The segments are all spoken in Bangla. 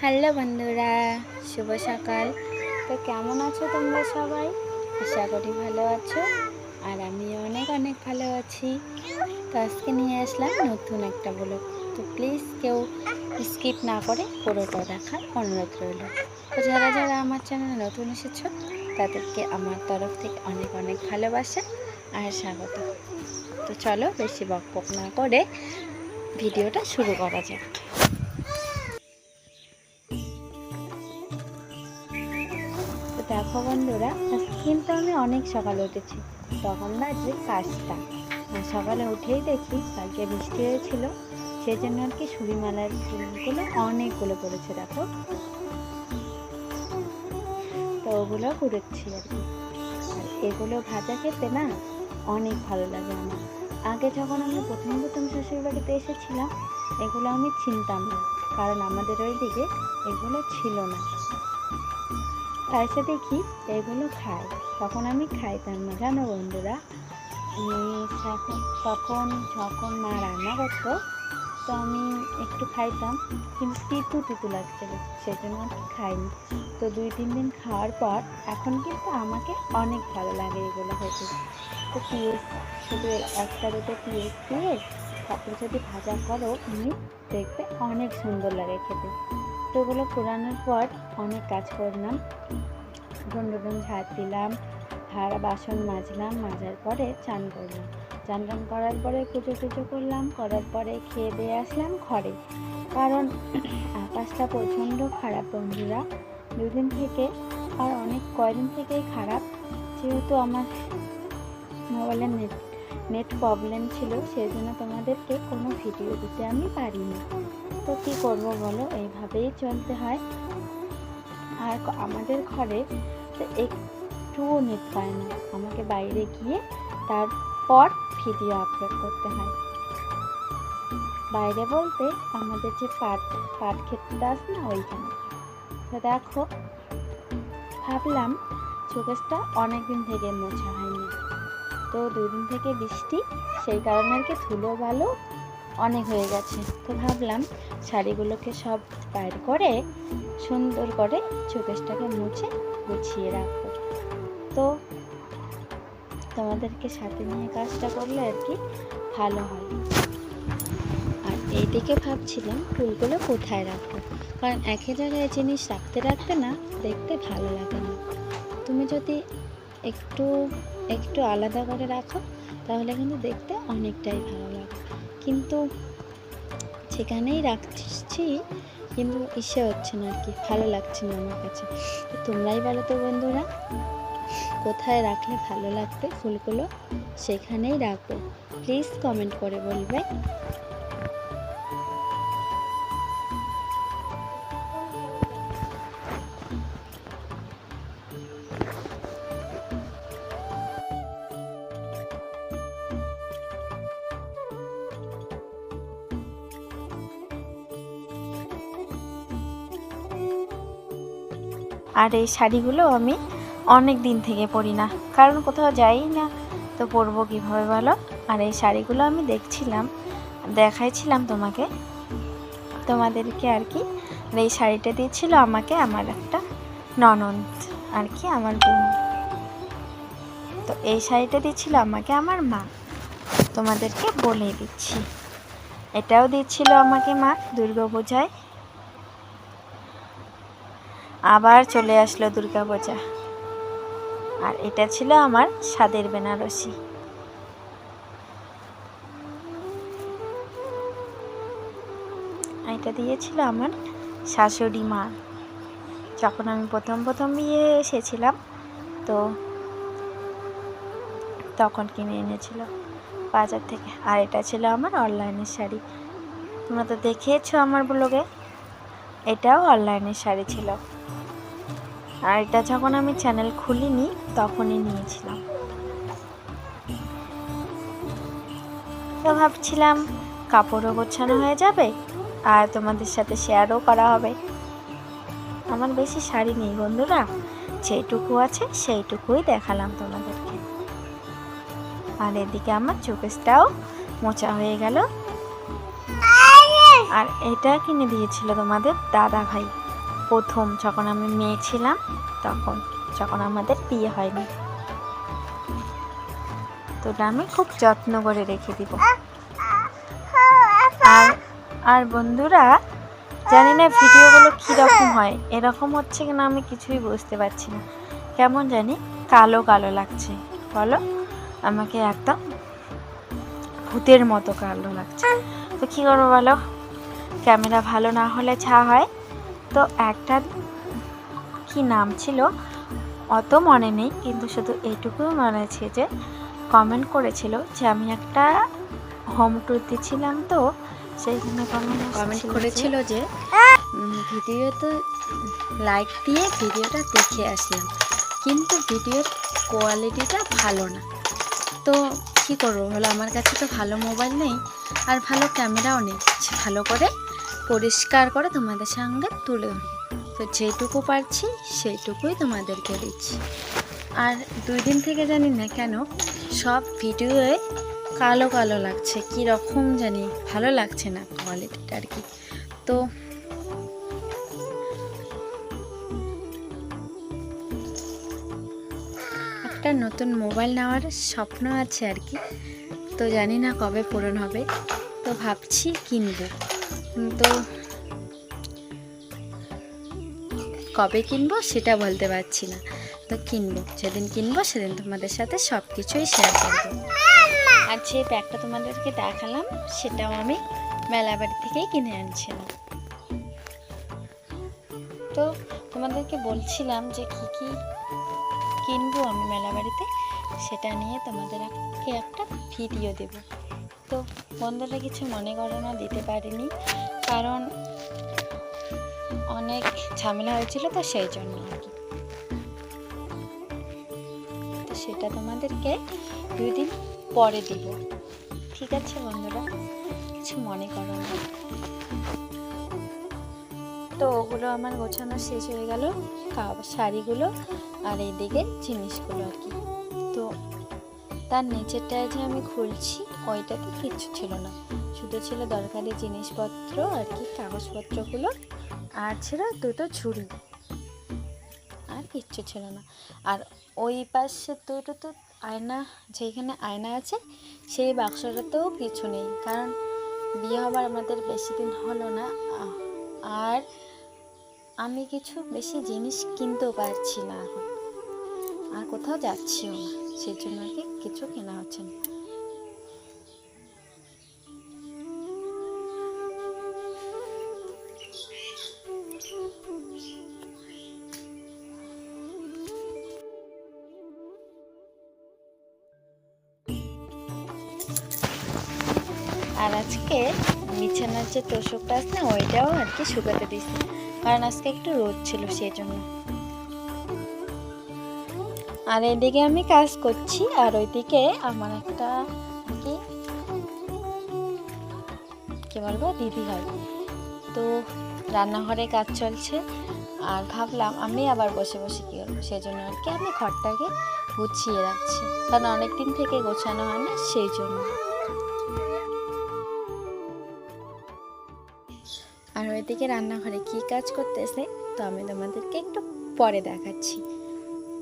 হ্যালো বন্ধুরা, শুভ সকাল। তো কেমন আছো তোমরা সবাই? আশা করি ভালো আছো, আর আমি অনেক অনেক ভালো আছি। তো আজকে নিয়ে আসলাম নতুন একটা ব্লগ। তো প্লিজ কেউ স্কিপ না করে পুরোটা দেখার অনুরোধ রইল। তো যারা যারা আমার চ্যানেলে নতুন এসেছ, তাদেরকে আমার তরফ থেকে অনেক অনেক ভালোবাসা আর স্বাগত। তো চলো বেশি বক না করে ভিডিওটা শুরু করা যাক। দেখো বন্ধুরা কিন্তু আমি অনেক সকালে উঠেছি। তখন বাজে পাঁচটা। সকালে উঠেই দেখি কালকে বৃষ্টি হয়েছিল সেই জন্য আর কি সুরিমালার ফুলগুলো অনেকগুলো পড়েছে, দেখো। তো ওগুলো কুড়েছি আর কি। এগুলো ভাজা খেতে না অনেক ভালো লাগে আমার। আগে যখন আমি প্রথম প্রথম শ্বশুর বাড়িতে এসেছিলাম, এগুলো আমি চিনতাম না, কারণ আমাদের ওই দিকে এগুলো ছিল না। তাই এসে দেখি এগুলো খায়। তখন আমি খাইতাম না, জানো বন্ধুরা? তখন তখন যখন মা রান্না করতো, তো আমি একটু খাইতাম, কিন্তু তিতু তিতু লাগছিল সেজন্য কি খাইনি। তো দুই, তিন দিন খাওয়ার পর, এখন কিন্তু আমাকে অনেক ভালো লাগে এগুলো খেতে। তো পিঁয়াজ, শুধু একটা, দুটো পিঁয়াজ দিয়ে তারপরে যদি ভাজা করো এমনি দেখবে অনেক সুন্দর লাগে খেতে। তো ওগুলো পোড়ানোর পর অনেক কাজ করলাম। গুন্ডুডুন ঝাড় দিলাম ঝাড়া বাসন মাজলাম, মাজার পরে চান করলাম। চান টান করার পরে পুজো টুজো করলাম, করার পরে খেয়ে দিয়ে আসলাম ঘরে। কারণ আকাশটা প্রচণ্ড খারাপ বন্ধুরা। দুদিন থেকে আর অনেক, কয়দিন থেকেই খারাপ। যেহেতু আমার মোবাইলের নেট নেট প্রবলেম ছিল সেই জন্য তোমাদেরকে কোনো ভিডিও দিতে আমি পারিনি। তো কী করব বলো? এইভাবেই চলতে হয়। আর আমাদের ঘরে তো একটুও নেট পায় না। আমাকে বাইরে গিয়ে তারপর ভিডিও আপলোড করতে হয়। বাইরে বলতে আমাদের যে পাট পাট ক্ষেতটা আছে না ওইখানে। তো দেখো, ভাবলাম চোখেসটা অনেক দিন থেকে মোছা হয়নি। তো দুদিন থেকে বৃষ্টি, সেই কারণে আর কি ধুলো ভালো অনেক হয়ে গেছে। তো ভাবলাম শাড়িগুলোকে সব বাইর করে, সুন্দর করে চোখেসটাকে মুছে গুছিয়ে রাখব। তো তোমাদেরকে সাথে নিয়ে কাজটা করলে আর কি ভালো হয়। আর এইদিকে ভাবছিলাম ফুলগুলো কোথায় রাখব? কারণ একই জায়গায় জিনিস রাখতে রাখতে না, দেখতে ভালো লাগে না। তুমি যদি একটু একটু আলাদা করে রাখো, তাহলে কিন্তু দেখতে অনেকটাই ভালো লাগে। কিন্তু সেখানেই রাখছি, কিন্তু ইসে হচ্ছে না আর কি, ভালো লাগছে না আমার কাছে। তোমরাই বলো তো বন্ধুরা, কোথায় রাখলে ভালো লাগবে ফুলগুলো? সেখানেই রাখব। প্লিজ কমেন্ট করে বলবে। আর এই শাড়িগুলো আমি অনেক দিন থেকে পরি না। কারণ কোথাও যাই না, তো পরবো কীভাবে বলো? আর এই শাড়িগুলো আমি দেখছিলাম, দেখাইছিলাম তোমাকে। তোমাদেরকে আর কি এই শাড়িটা দিয়েছিল আমাকে আমার একটা ননদ আর কি, আমার বোন। তো এই শাড়িটা দিয়েছিল আমাকে আমার মা। তোমাদেরকে বলে দিচ্ছি। এটাও দিচ্ছিল আমাকে মা দুর্গাপূজায় আবার চলে আসলো দুর্গাপূজা। আর এটা ছিল আমার স্বাদের বেনারসি। এটা দিয়েছিল আমার শাশুড়ি মা। যখন আমি প্রথম প্রথম বিয়ে এসেছিলাম, তো তখন কিনে এনেছিল বাজার থেকে। আর এটা ছিল আমার অনলাইনের শাড়ি। তোমরা তো দেখেছ আমার ব্লগে, এটাও অনলাইনের শাড়ি ছিল। আর এটা যখন আমি চ্যানেল খুলিনি, তখনই নিয়েছিলাম। তো ভাবছিলাম, কাপড়ও গোছানো হয়ে যাবে আর তোমাদের সাথে শেয়ারও করা হবে। আমার বেশি শাড়ি নেই বন্ধুরা, যেটুকু আছে সেইটুকুই দেখালাম তোমাদেরকে। আর এদিকে আমার চোখেসটাও মোচা হয়ে গেল। আর এটা কিনে দিয়েছিল তোমাদের দাদা ভাই প্রথম যখন আমি মেয়ে ছিলাম, তখন যখন আমাদের বিয়ে হয়নি। তো আমি খুব যত্ন করে রেখে দিব। আর আর বন্ধুরা, জানি না ভিডিওগুলো কীরকম হয়, এরকম হচ্ছে কিনা আমি কিছুই বুঝতে পারছি না। কেমন জানি কালো কালো লাগছে, বলো? আমাকে একদম ভূতের মতো কালো লাগছে। তো কী করব বলো? ক্যামেরা ভালো না হলে ছা হয় তো একটা কি নাম ছিল? অত মনে নেই কিন্তু শুধু এইটুকুই মনে আছে যে কমেন্ট করেছিল যে আমি একটা হোম ট্যুর দিচ্ছিলাম তো সেইখানে কমেন্ট কমেন্ট করেছিল যে ভিডিও তো লাইক দিয়ে ভিডিওটা দেখে আসলাম কিন্তু ভিডিওর কোয়ালিটিটা ভালো না। তো কী করব হলো আমার কাছে তো ভালো মোবাইল নেই আর ভালো ক্যামেরাও নেই ভালো করে পরিষ্কার করে তোমাদের সঙ্গে তুলে ধরবো। তো যেটুকু পারছি, সেইটুকুই তোমাদেরকে দিচ্ছি। আর দুই দিন থেকে জানি না কেন, সব ভিডিওয়ে কালো কালো লাগছে কী রকম জানি ভালো লাগছে না কোয়ালিটিটা আর কি। তো একটা নতুন মোবাইল নেওয়ার স্বপ্ন আছে আর কি। তো জানি না কবে পূরণ হবে। তো ভাবছি কিনবো। তো কবে কিনবো সেটা বলতে পারছি না। তো কিনবো, যেদিন কিনবো সেদিন তোমাদের সাথে সব কিছুই শেয়ার করব। আর যে ব্যাগটা তোমাদেরকে দেখালাম, সেটাও আমি মেলাবাড়ি থেকেই কিনে আনছিলাম। তো তোমাদেরকে বলছিলাম যে কী কী কিনবো আমি মেলাবাড়িতে সেটা নিয়ে তোমাদেরকে একটা ভিডিও দেব। তো বন্ধুরা কিছু মনে করো না, দিতে পারিনি। কারণ অনেক ঝামেলা হয়েছিল তো সেই জন্য আর কি। তো সেটা তোমাদেরকে দুই দিন পরে দিব। ঠিক আছে বন্ধুরা? কিছু মনে করো না। তো ওগুলো আমার গোছানো শেষ হয়ে গেল। শাড়িগুলো আর এইদিকে জিনিসগুলো আর কি। তো তার নিচেরটায় যে আমি খুলছি ওইটাতে কিচ্ছু ছিল না। শুধু ছিল দরকারি জিনিসপত্র আর কি, কাগজপত্রগুলো, আর ছিল দুটো ঝুড়ি। আর কিচ্ছু ছিল না। আর ওই পাশে দুটো তো আয়না, যেখানে আয়না আছে, সেই বাক্সটাতেও কিছু নেই। কারণ বিয়ে হবার আমাদের বেশি দিন হলো না। আর আমি কিছু বেশি জিনিস কিনতেও পারছি না এখন। আর কোথাও যাচ্ছিও না। সেই জন্য আর কি কিছু কেনা হচ্ছে না। তোষকটা আছে না, ওইটাও আর কি শুকাতে দিছি কারণ আজকে একটু রোদ ছিল সেই জন্য আর এদিকে আমি কাজ করছি, আর ওইদিকে আমার একটা কি? কি বলব? দিদি হয়। তো রান্নাঘরে কাজ চলছে, আর ভাবলাম আমি আবার বসে বসে কী করব? সেই জন্য আর কি আমি ঘরটাকে গুছিয়ে রাখছি। কারণ অনেক দিন থেকে গোছানো হয় না, সেই জন্য। ওইদিকে রান্নাঘরে কী কাজ করতেছে, তো আমি তোমাদেরকে একটু পরে দেখাচ্ছি।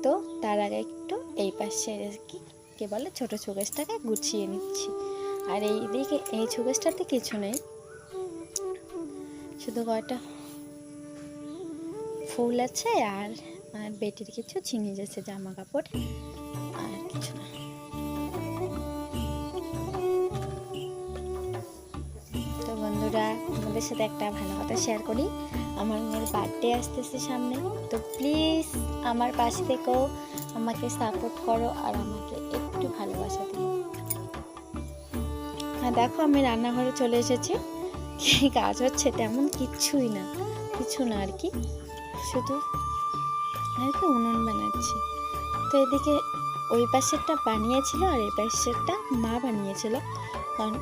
তো তার আগে একটু এই পাশে কি, কে বলে, ছোটো চুকেশটাকে গুছিয়ে নিচ্ছি। আর এই দিকে এই চুকেশটাতে কিছু নেই। শুধু কয়টা ফুল আছে আর আর বেটির কিছু জিনিস যাচ্ছে জামা কাপড় আর কিছু না। তোমাদের সাথে একটা ভালো কথা শেয়ার করি। আমার মেয়ের বার্থডে আসতেছে সামনে, তো প্লিজ আমার পাশে থেকেও আমাকে সাপোর্ট করো আর আমাকে একটু ভালোবাসা দিও। হ্যাঁ দেখো আমি রান্নাঘরে চলে এসেছি, কি কাজ হচ্ছে তেমন কিচ্ছুই না, কিছু না আর কি। শুধু আর কি উনুন বানাচ্ছি। তো এদিকে ওই পাশেরটা বানিয়েছিল আর এই পাশেরটা মা বানিয়েছিল। কারণ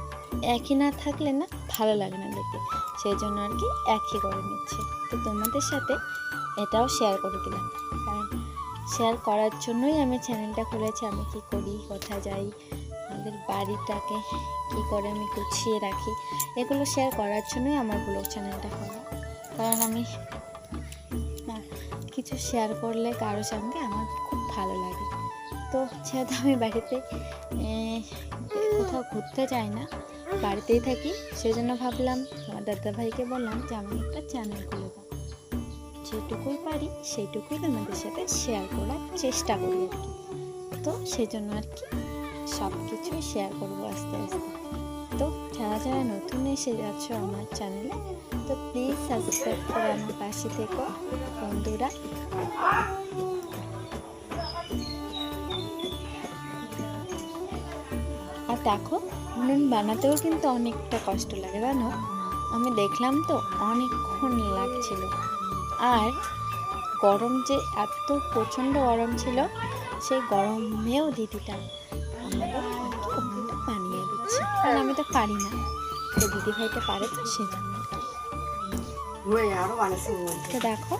একই না থাকলে না ভালো লাগে না দেখতে। সেই জন্য আর কি একই করে নিচ্ছে। তো তোমাদের সাথে এটাও শেয়ার করে দিলাম। কারণ শেয়ার করার জন্যই আমি চ্যানেলটা খুলেছি, আমি কি করি, কোথায় যাই, আমাদের বাড়িটাকে কি করে আমি গুছিয়ে রাখি, এগুলো শেয়ার করার জন্যই আমার ব্লগ চ্যানেলটা খোলা। কারণ আমি কিছু শেয়ার করলে কারোর সঙ্গে আমার খুব ভালো লাগে। তো যেহেতু আমি বাড়িতে কোথাও ঘুরতে যাই না, বাড়িতেই থাকি, সেজন্য ভাবলাম আমার দাদা ভাইকে বললাম যে আমি একটা চ্যানেল খুলে দাও। যেটুকুই পারি সেইটুকুই তোমাদের সাথে শেয়ার করার চেষ্টা করি আর কি। তো সেই জন্য আর কি সব কিছুই শেয়ার করব আস্তে আস্তে। তো যারা যারা নতুন এসে যাচ্ছ আমার চ্যানেলে তো প্লিজ সাবস্ক্রাইব করে আমার পাশে থেকো বন্ধুরা। আর দেখো উনুন বানাতেও কিন্তু অনেকটা কষ্ট লাগে, জানো? আমি দেখলাম তো অনেকক্ষণ লাগছিল। আর গরম যে এত প্রচণ্ড গরম ছিল সেই গরমেও দিদিটা বানিয়ে দিচ্ছে। কারণ আমি তো পারি না। তো দিদি ভাইটা পারে তো সেজন্য। তো দেখো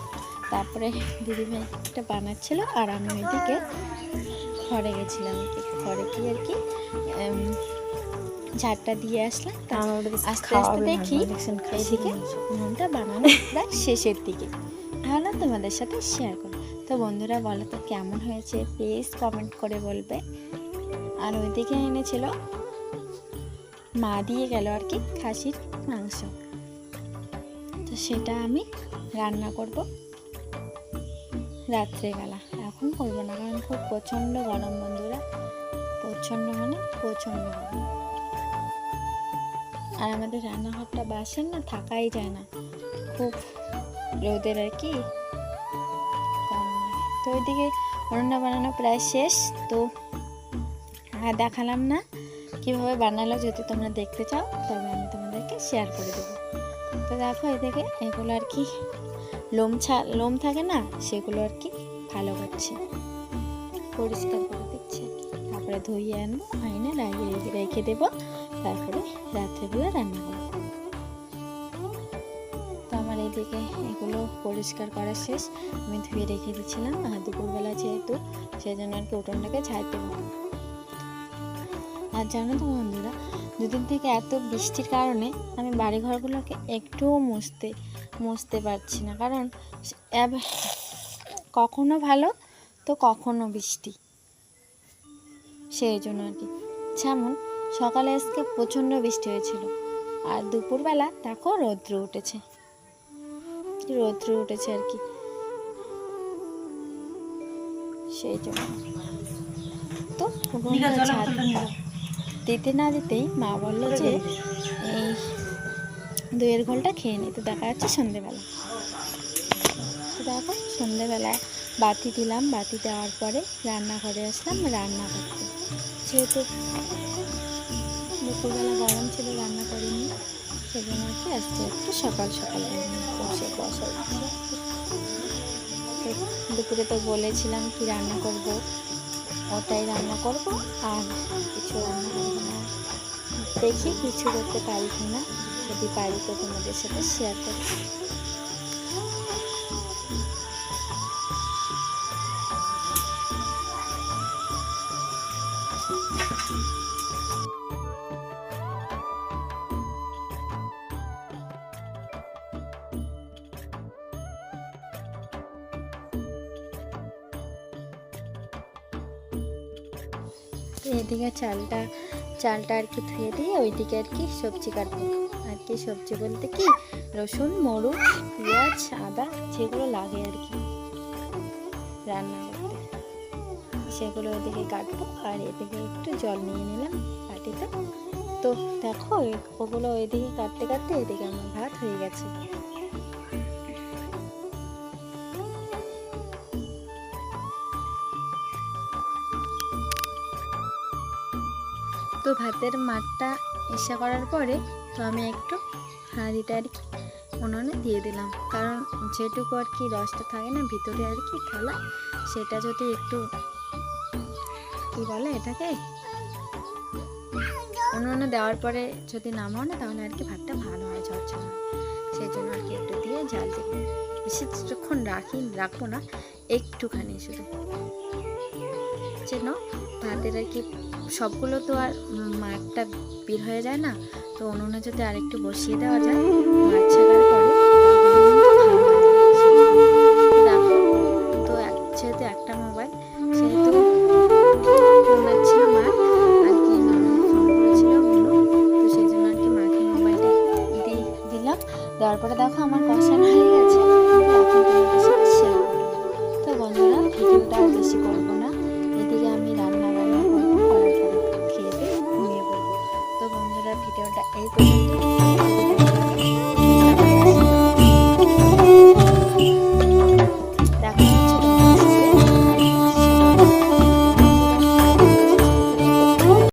তারপরে দিদি ভাইটা বানাচ্ছিল আর আমি ওইদিকে ঘরে গেছিলাম। আর কি। আর কি ঝাড়টা দিয়ে আসলাম। আস্তে আস্তে দেখি এইদিকে উনুনটা বানানো প্রায় শেষের দিকে। ভাবলাম তোমাদের সাথে শেয়ার করো তো বন্ধুরা বলো তো কেমন হয়েছে? প্লিজ কমেন্ট করে বলবে। আর ওইদিকে এনেছিল মা দিয়ে গেল আর কি খাসির মাংস। তো সেটা আমি রান্না করব রাত্রেবেলা। এখন করব না কারণ খুব প্রচণ্ড গরম বন্ধুরা। প্রচণ্ড মানে প্রচণ্ড গরম। আর আমাদের রান্নাঘরটা বাসেন না থাকাই যায় না। খুব রোদের আর কি। তো ওইদিকে রান্না বানানো প্রায় শেষ। তো হ্যাঁ দেখালাম না কীভাবে বানালো যদি তোমরা দেখতে চাও, তবে আমি তোমাদেরকে শেয়ার করে দেবো। তো দেখো এদিকে এগুলো আর কি, লোম ছা, লোম থাকে না, সেগুলো আর কি ভালো করছে। পরিষ্কার করে দিচ্ছে। তারপরে ধুইয়ে আনব, আইনে লাগিয়ে রেখে দেবো। তারপরে রাত্রেবেলা রান্না করব। তো আমার এদিকে এগুলো পরিষ্কার করা শেষ। আমি ধুয়ে রেখে দিয়েছিলাম, আর দুপুরবেলা যেহেতু সেই জন্য আর কি উঠোনটাকে ছাই দেবো আর জানো তো বন্ধুরা, দুদিন থেকে এত বৃষ্টির কারণে আমি বাড়িঘরগুলোকে একটুও মুছতে মুছতে পারছি না। কারণ কখনো ভালো তো কখনো বৃষ্টি। সেই জন্য আর কি। যেমন সকালে আজকে প্রচণ্ড বৃষ্টি হয়েছিল আর দুপুরবেলা দেখো রৌদ্র উঠেছে। রৌদ্র উঠেছে আর কি। সেই জন্য। তো দিতে না দিতেই মা বলল যে এই দইয়ের ঘোলটা খেয়ে নিতে দেখা যাচ্ছে সন্ধেবেলা। তো দেখো সন্ধেবেলায় বাতি দিলাম। বাতি দেওয়ার পরে রান্নাঘরে আসলাম। রান্না করতে। যেহেতু দুপুরবেলা গরম ছিল, রান্না করিনি। সেজন্য আর কি আজকে একটু সকাল সকাল রান্না করছে, বসা তো দুপুরে তো বলেছিলাম কি রান্না করব, ওটাই রান্না করব, আর কিছু রান্না করব না। দেখি কিছু করতে পারি কি না, যদি পারি তো তোমাদের সাথে শেয়ার করব এদিকে চালটা চালটা আর কি ধুয়ে দিয়ে ওইদিকে আর কি সবজি কাটবো। আর কি সবজি বলতে কি, রসুন, মরুচ, পেঁয়াজ, আদা, যেগুলো লাগে আর কি রান্না করতে। সেগুলো ওইদিকে কাটবো আর এদিকে একটু জল নিয়ে নিলাম বাটিতে। তো দেখো, ওগুলো ওইদিকে কাটতে কাটতে এদিকে আমার ভাত হয়ে গেছে। তো ভাতের মাঠটা এসে করার পরে তো আমি একটু হাঁড়িটা আর কি উনুনে দিয়ে দিলাম। কারণ যেটুকু আর কি রসটা থাকে না, ভিতরে আর কি খেলা, সেটা যদি একটু কি বলে এটাকে? উনুনে দেওয়ার পরে যদি নামাও না, তাহলে আর কি ভাতটা ভালো হয়, ঝরঝর সেই জন্য আর কি একটু দিয়ে জাল দিব বেশিক্ষণ রাখি, রাখব না। একটুখানি শুধু। যেন ভাতের আর কি সবগুলো তো আর মাঠটা বের হয়ে যায় না, তো উনুনে যদি আরেকটু বসিয়ে দেওয়া যায় মাছ ছাড়ার